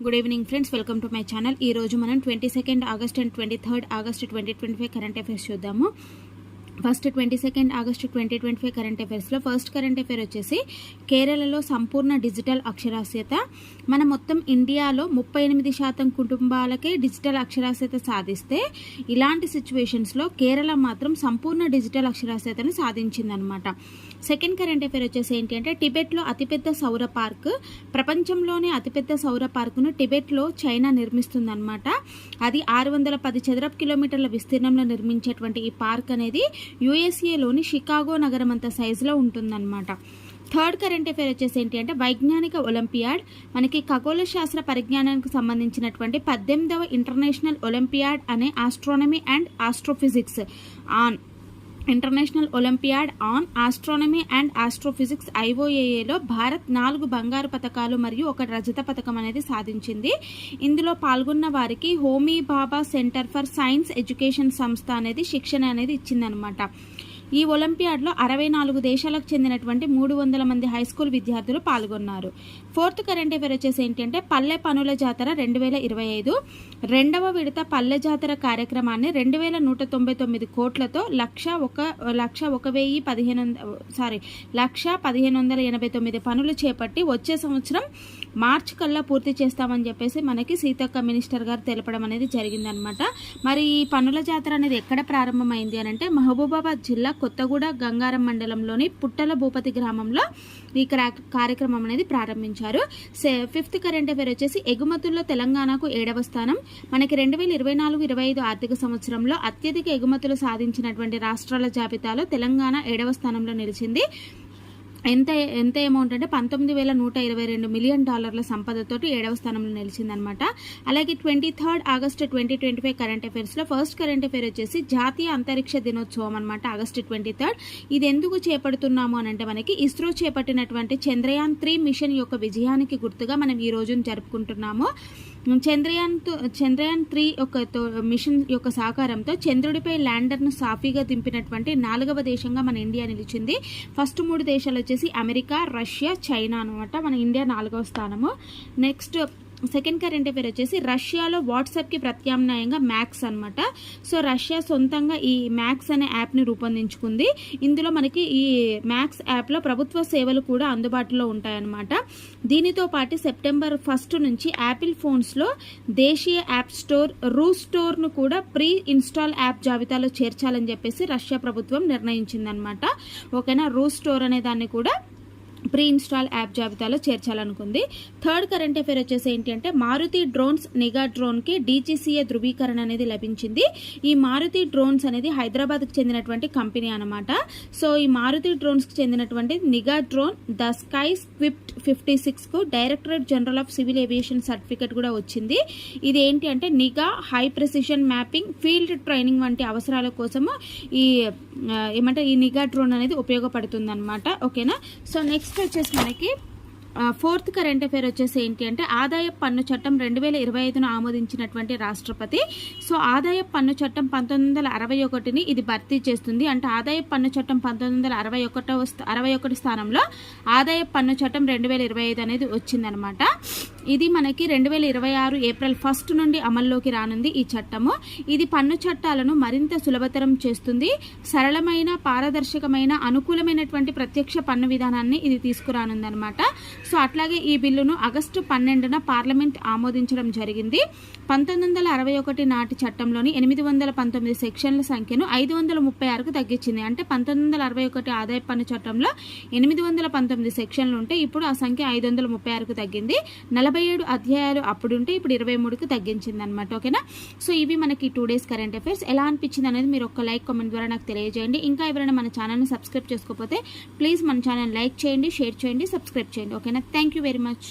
Good evening friends welcome to my channel ఈ రోజు మనం twenty second August and twenty third August twenty twenty five current affairs చూద్దాము. First twenty second August twenty twenty five current అఫైర్స్లో first current affair వచ్చేసి కేరళలో సంపూర్ణ digital అక్షరాస్యత. మన మొత్తం ఇండియాలో ముప్పై ఎనిమిది శాతం కుటుంబాలకే డిజిటల్ అక్షరాస్యత సాధిస్తే ఇలాంటి సిచ్యువేషన్స్లో కేరళ మాత్రం సంపూర్ణ డిజిటల్ అక్షరాస్యతను సాధించిందనమాట. సెకండ్ కరెంట్ అఫైర్ వచ్చేసి ఏంటి అంటే టిబెట్లో అతిపెద్ద సౌర పార్క్. ప్రపంచంలోనే అతిపెద్ద సౌర పార్కును టిబెట్లో చైనా నిర్మిస్తుందన్నమాట అది ఆరు వందల పది చదరపు కిలోమీటర్ల విస్తీర్ణంలో నిర్మించేటువంటి ఈ పార్క్ అనేది యుఎస్ఏలోని షికాగో నగరం అంత సైజులో ఉంటుందన్నమాట. థర్డ్ కరెంట్ అఫేర్ వచ్చేసి ఏంటి అంటే వైజ్ఞానిక ఒలింపియాడ్ మనకి ఖగోళ శాస్త్ర పరిజ్ఞానానికి సంబంధించినటువంటి పద్దెనిమిదవ ఇంటర్నేషనల్ ఒలింపియాడ్ అనే astronomy and astrophysics on international olympiad on astronomy and astrophysics ఐఓఏఏలో Bharat నాలుగు బంగారు పథకాలు మరియు ఒక రజత పథకం అనేది సాధించింది. ఇందులో పాల్గొన్న వారికి Homi Bhabha centre for science education సంస్థ అనేది శిక్షణ అనేది ఇచ్చిందనమాట ఈ ఒలింపియాడ్లో అరవై నాలుగు దేశాలకు చెందినటువంటి మూడు వందల మంది హై స్కూల్ విద్యార్థులు పాల్గొన్నారు. ఫోర్త్ కరెంట్ అఫేర్ వచ్చేసి ఏంటంటే పల్లె పనుల జాతర రెండు వేల ఇరవై ఐదు. రెండవ విడత పల్లె జాతర కార్యక్రమాన్ని రెండు వేల నూట తొంభై తొమ్మిది కోట్లతో లక్ష ఒక లక్ష ఒక వెయ్యి పదిహేను సారీ లక్ష పదిహేను వందల ఎనభై తొమ్మిది పనులు చేపట్టి వచ్చే సంవత్సరం మార్చ్ కల్లా పూర్తి చేస్తామని చెప్పేసి మనకి సీతక్క మినిస్టర్ గారు తెలపడం అనేది జరిగిందనమాట. మరి ఈ పనుల జాతర అనేది ఎక్కడ ప్రారంభమైంది అని అంటే మహబూబాబాద్ జిల్లా కొత్తగూడ గంగారం మండలంలోని పుట్టల భూపతి గ్రామంలో ఈ కార్యక్రమం అనేది ప్రారంభించారు. ఫిఫ్త్ కరెంట్ అఫేర్ వచ్చేసి ఎగుమతుల్లో తెలంగాణకు ఏడవ స్థానం. మనకి రెండు వేల ఇరవై నాలుగు ఇరవై ఐదు ఆర్థిక సంవత్సరంలో అత్యధిక ఎగుమతులు సాధించినటువంటి రాష్ట్రాల జాబితాలో తెలంగాణ ఏడవ స్థానంలో నిలిచింది. ఎంత ఎంత అమౌంట్ అంటే పంతొమ్మిది వేల నూట ఇరవై రెండు మిలియన్ డాలర్ల సంపదతోటి ఏడవ స్థానంలో నిలిచిందనమాట. అలాగే twenty third August twenty twenty five current అఫైర్స్లో first current affair వచ్చేసి జాతీయ అంతరిక్ష దినోత్సవం అనమాట ఆగస్టు ట్వంటీ థర్డ్ ఇది ఎందుకు చేపడుతున్నాము అని అంటే మనకి ఇస్రో చేపట్టినటువంటి చంద్రయాన్ త్రీ మిషన్ యొక్క విజయానికి గుర్తుగా మనం ఈ రోజును జరుపుకుంటున్నాము. చంద్రయాన్ చంద్రయాన్ త్రీ యొక్క మిషన్ యొక్క సహకారంతో చంద్రుడిపై ల్యాండర్ను సాఫీగా దింపినటువంటి నాలుగవ దేశంగా మన ఇండియా నిలిచింది. ఫస్ట్ మూడు దేశాలు వచ్చేసి అమెరికా రష్యా చైనా అనమాట మన ఇండియా నాలుగవ స్థానము. నెక్స్ట్ సెకండ్ కరెంట్ అఫేర్ వచ్చేసి రష్యాలో వాట్సాప్కి ప్రత్యామ్నాయంగా మ్యాక్స్ అనమాట సో రష్యా సొంతంగా ఈ మ్యాక్స్ అనే యాప్ని రూపొందించుకుంది. ఇందులో మనకి ఈ మ్యాక్స్ యాప్లో ప్రభుత్వ సేవలు కూడా అందుబాటులో ఉంటాయన్నమాట. దీనితో పాటు సెప్టెంబర్ ఫస్ట్ నుంచి యాపిల్ ఫోన్స్లో దేశీయ యాప్ స్టోర్ రూ స్టోర్ను కూడా ప్రీ ఇన్స్టాల్ యాప్ జాబితాలో చేర్చాలని చెప్పేసి రష్యా ప్రభుత్వం నిర్ణయించిందనమాట ఓకేనా? రూ స్టోర్ అనే దాన్ని కూడా ప్రీ ఇన్స్టాల్ యాప్ జాబితాలో చేర్చాలనుకుంది. థర్డ్ కరెంట్ అఫేర్ వచ్చేసి ఏంటి అంటే మారుతి డ్రోన్స్ నిఘా డ్రోన్కి డీజీసీఏ ధృవీకరణ అనేది లభించింది. ఈ మారుతి డ్రోన్స్ అనేది హైదరాబాద్కి చెందినటువంటి కంపెనీ అనమాట సో ఈ మారుతి డ్రోన్స్కి చెందినటువంటి నిఘా డ్రోన్ ద స్కై స్క్విప్ట్ fifty సిక్స్కు directorate general of civil aviation certificate కూడా వచ్చింది. ఇది ఏంటి అంటే నిఘా high precision mapping field training వంటి అవసరాల కోసము ఈ ఏమంటే ఈ నిఘా డ్రోన్ అనేది ఉపయోగపడుతుంది అనమాట ఓకేనా? సో నెక్స్ట్ వచ్చేసి మనకి ఫోర్త్ కరెంట్ అఫేర్ వచ్చేసి ఏంటి అంటే ఆదాయ పన్ను చట్టం రెండు వేల ఇరవై ఐదును ఆమోదించినటువంటి రాష్ట్రపతి. సో ఆదాయ పన్ను చట్టం పంతొమ్మిది వందల అరవై ఒకటిని ఇది భర్తీ చేస్తుంది. అంటే ఆదాయ పన్ను చట్టం పంతొమ్మిది వందల అరవై ఒకటో అరవై ఒకటి స్థానంలో ఆదాయ పన్ను చట్టం రెండు వేల ఇరవై ఐదు అనేది వచ్చిందనమాట. ఇది మనకి రెండు వేల ఇరవై ఆరు ఏప్రిల్ ఫస్ట్ నుండి అమల్లోకి రానుంది ఈ చట్టము. ఇది పన్ను చట్టాలను మరింత సులభతరం చేస్తుంది. సరళమైన పారదర్శకమైన అనుకూలమైనటువంటి ప్రత్యక్ష పన్ను విధానాన్ని ఇది తీసుకురానుందనమాట సో అట్లాగే ఈ బిల్లును ఆగస్టు పన్నెండున పార్లమెంట్ ఆమోదించడం జరిగింది. పంతొమ్మిది వందల అరవై ఒకటి నాటి చట్టంలోని ఎనిమిది వందల పంతొమ్మిది సెక్షన్ల సంఖ్యను ఐదు వందల ముప్పై ఆరుకు తగ్గించింది. అంటే పంతొమ్మిది వందల అరవై ఒకటి ఆదాయ పన్ను చట్టంలో ఎనిమిది వందల పంతొమ్మిది సెక్షన్లు ఉంటే ఇప్పుడు ఆ సంఖ్య ఐదు వందల ముప్పై ఆరుకు తగ్గింది. నలభై ఏడు అధ్యాయాలు అప్పుడుంటే ఇప్పుడు ఇరవై మూడుకు తగ్గించింది అనమాట ఓకేనా? సో ఇవి మనకి టూ డేస్ కరెంట్ అఫైర్స్. ఎలా అనిపించింది అనేది మీరు ఒక లైక్ కామెంట్ ద్వారా నాకు తెలియజేయండి. ఇంకా ఎవరైనా మన ఛానల్ని సబ్స్క్రైబ్ చేసుకోకపోతే ప్లీజ్ మన ఛానల్ లైక్ చేయండి షేర్ చేయండి సబ్స్క్రైబ్ చేయండి ఓకేనా? Thank you very much.